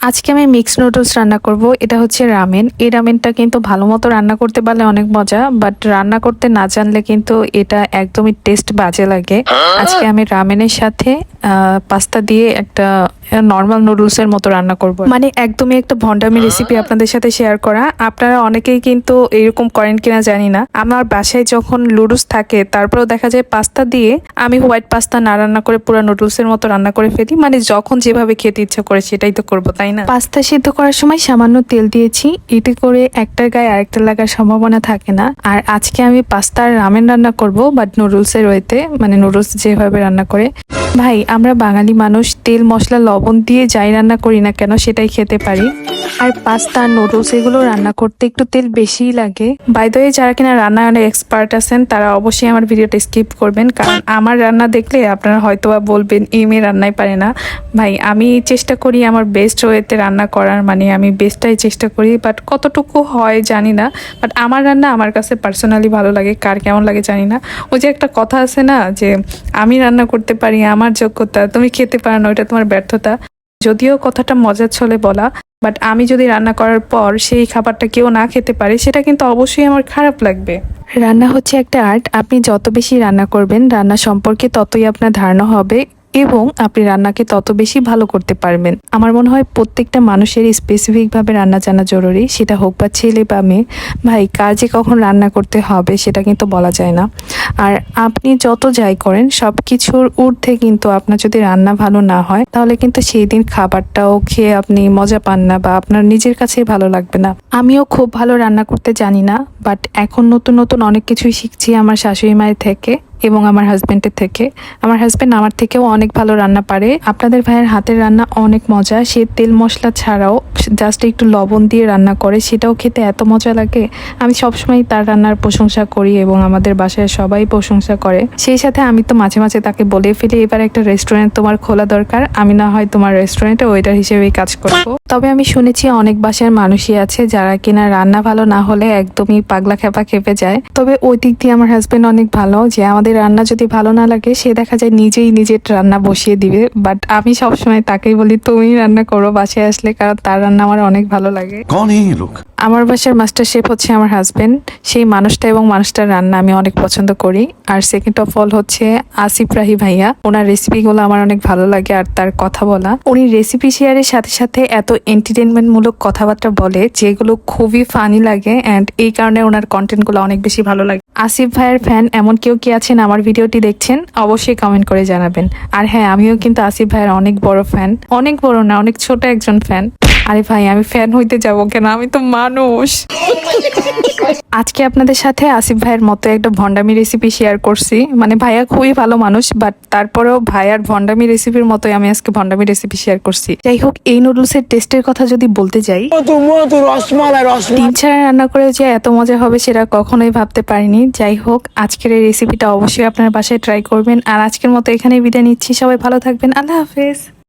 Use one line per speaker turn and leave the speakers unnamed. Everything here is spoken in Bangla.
আজকে আমি মিক্স নুডলস রান্না করব এটা হচ্ছে রামেন এই রামেনটা কিন্তু ভালো মতো রান্না করতে পারলে অনেক মজা বাট রান্না করতে না জানলে কিন্তু এটা একদমই টেস্ট বাজে লাগে। আজকে আমি রামেনের সাথে পাস্তা দিয়ে একটা নর্মাল নুডলসের মতো রান্না করব। মানে একদমই একটা ভন্ডামি রেসিপি আপনাদের সাথে শেয়ার করা। আপনারা অনেকেই কিন্তু এরকম করেন কিনা জানি না। আমার বাসায় যখন লুডুস থাকে তারপরেও দেখা যায় পাস্তা দিয়ে আমি হোয়াইট পাস্তা না রান্না করে পুরো নুডলসের মতো রান্না করে ফেলি। মানে যখন যেভাবে খেতে ইচ্ছা করে সেটাই তো করব তাই না? পাস্তা সিদ্ধ করার সময় সামান্য তেল দিয়েছি। এতে করে একটার গায়ে আরেকটা লাগার সম্ভাবনা থাকে না। আর আজকে আমি পাস্তার রামেন রান্না করব বাট নুডলসের ওয়েতে মানে নুডলস যেভাবে রান্না করে। ভাই, আমরা বাঙালি মানুষ, তেল, মশলা, লবণ দিয়ে যাই রান্না করি না কেন? সেটাই খেতে পারি। আর পাস্তা নুডলস এগুলো রান্না করতে একটু তেল বেশিই লাগে। বাইদে যারা কিনা রান্নায় এক্সপার্ট আছেন, তারা অবশ্যই আমার ভিডিওটা স্কিপ করবেন, কারণ আমার রান্না দেখলে আপনারা হয়তোবা বলবেন, এই মেয়ে রান্নাই পারে না। ভাই, আমি চেষ্টা করি আমার বেস্ট ওয়েতে রান্না করার মানে আমি বেস্টটাই চেষ্টা করি বাট কতটুকু হয় জানি না। বাট আমার রান্না আমার কাছে পার্সোনালি ভালো লাগে, কার কেমন লাগে জানি না। ওই যে একটা কথা আছে না, যে আমি রান্না করতে পারি, আমার যোগ্যতা, তুমি খেতে পারো না, ওইটা তোমার ব্যর্থতা। যদিও কথাটা মজার ছলে বলা বাট আমি যদি রান্না করার পর সেই খাবারটা কেউ না খেতে পারে, সেটা কিন্তু অবশ্যই আমার খারাপ লাগবে। রান্না হচ্ছে একটা আর্ট। আপনি যত বেশি রান্না করবেন, রান্না সম্পর্কে ততই আপনার ধারণা হবে। এবং আপনি রান্নাকে তত বেশি ভালো করতে পারবেন। আমার মনে হয় প্রত্যেকটা মানুষের স্পেসিফিকভাবে রান্না জানা জরুরি। সেটা হোক বা ছেলে বা মেয়ে। ভাই, কাজে কখন রান্না করতে হবে সেটা কিন্তু বলা যায় না। আর আপনি যত যাই করেন সব কিছুর ঊর্ধ্বে কিন্তু আপনার যদি রান্না ভালো না হয়, তাহলে কিন্তু সেই দিন খাবারটাও খেয়ে আপনি মজা পান না বা আপনার নিজের কাছেই ভালো লাগবে না। আমিও খুব ভালো রান্না করতে জানি না বাট এখন নতুন নতুন অনেক কিছুই শিখছি আমার শাশুড়ি মায়ের থেকে। এবং আমার হাজব্যান্ডের থেকে। আমার হাজব্যান্ড আমার থেকেও অনেক ভালো রান্না পারে। আপনাদের ভাইয়ের হাতের রান্না অনেক মজা। সে তেল মশলা ছাড়াও জাস্ট একটু লবণ দিয়ে রান্না করে। সেটাও খেতে এত মজা লাগে। আমি সবসময় তার রান্নার প্রশংসা করি এবং আমাদের বাসায় সবাই প্রশংসা করে। সেই সাথে আমি তো মাঝে মাঝে তাকে বলে ফেলি, এবার একটা রেস্টুরেন্ট তোমার খোলা দরকার। আমি না হয় তোমার রেস্টুরেন্টে ওয়েটার হিসেবেই কাজ করব। তবে আমি শুনেছি অনেক বাসার মানুষই আছে যারা কিনা রান্না ভালো না হলে একদমই পাগলা খেপা খেপে যায়। তবে ওই দিক দিয়ে আমার হাজবেন্ড অনেক ভালো যে আমাদের আমাদের রান্না যদি ভালো না লাগে, সে দেখা যায় নিজেই নিজের রান্না বসিয়ে দিবে। বাট আমি সবসময় তাকেই বলি তুমি রান্না করো বাসায় আসলে, কারণ তার রান্না আমার অনেক ভালো লাগে। আমার বাসার মাস্টার শেফ হচ্ছে আমার হাজবেন্ড সেই মানুষটা এবং মানুষটার রান্না আমি অনেক পছন্দ করি। আর সেকেন্ড অফ অল হচ্ছে আসিফ রাহি ভাইয়া। ওনার রেসিপিগুলো আমার অনেক ভালো লাগে আর তার কথা বলা। উনি রেসিপি শেয়ারের সাথে সাথে এত এন্টারটেনমেন্ট মূলক কথাবার্তা বলে, যেগুলো খুবই ফানি লাগে অ্যান্ড এই কারণে ওনার কন্টেন্টগুলো অনেক বেশি ভালো লাগে। আসিফ ভাইয়ের ফ্যান এমন কেউ কি আছেন আমার ভিডিওটি দেখছেন? অবশ্যই কমেন্ট করে জানাবেন। আর হ্যাঁ আমিও কিন্তু আসিফ ভাইয়ের অনেক বড় ফ্যান অনেক বড় না, অনেক ছোট একজন ফ্যান আরে ভাই আমি ফ্যান হইতে যাব কেন? আমি তো মানুষ। আজকে আপনাদের সাথে আসিফ ভাইয়ের মতো একটা ভন্ডামি রেসিপি শেয়ার করছি। মানে ভাইয়া খুবই ভালো মানুষ বাট তারপরেও ভাইয়ার ভন্ডামি রেসিপির মতোই আমি আজকে ভন্ডামি রেসিপি শেয়ার করছি। যাই হোক এই নুডলসের টেস্টের কথা যদি বলতে যাই ডিম ছাড়া রান্না করে যে এত মজা হবে সেটা কখনোই ভাবতে পারিনি। যাই হোক আজকের এই রেসিপিটা অবশ্যই আপনার বাসায় ট্রাই করবেন। আর আজকের মতো এখানেই বিদায় নিচ্ছি। সবাই ভালো থাকবেন। আল্লাহ হাফেজ।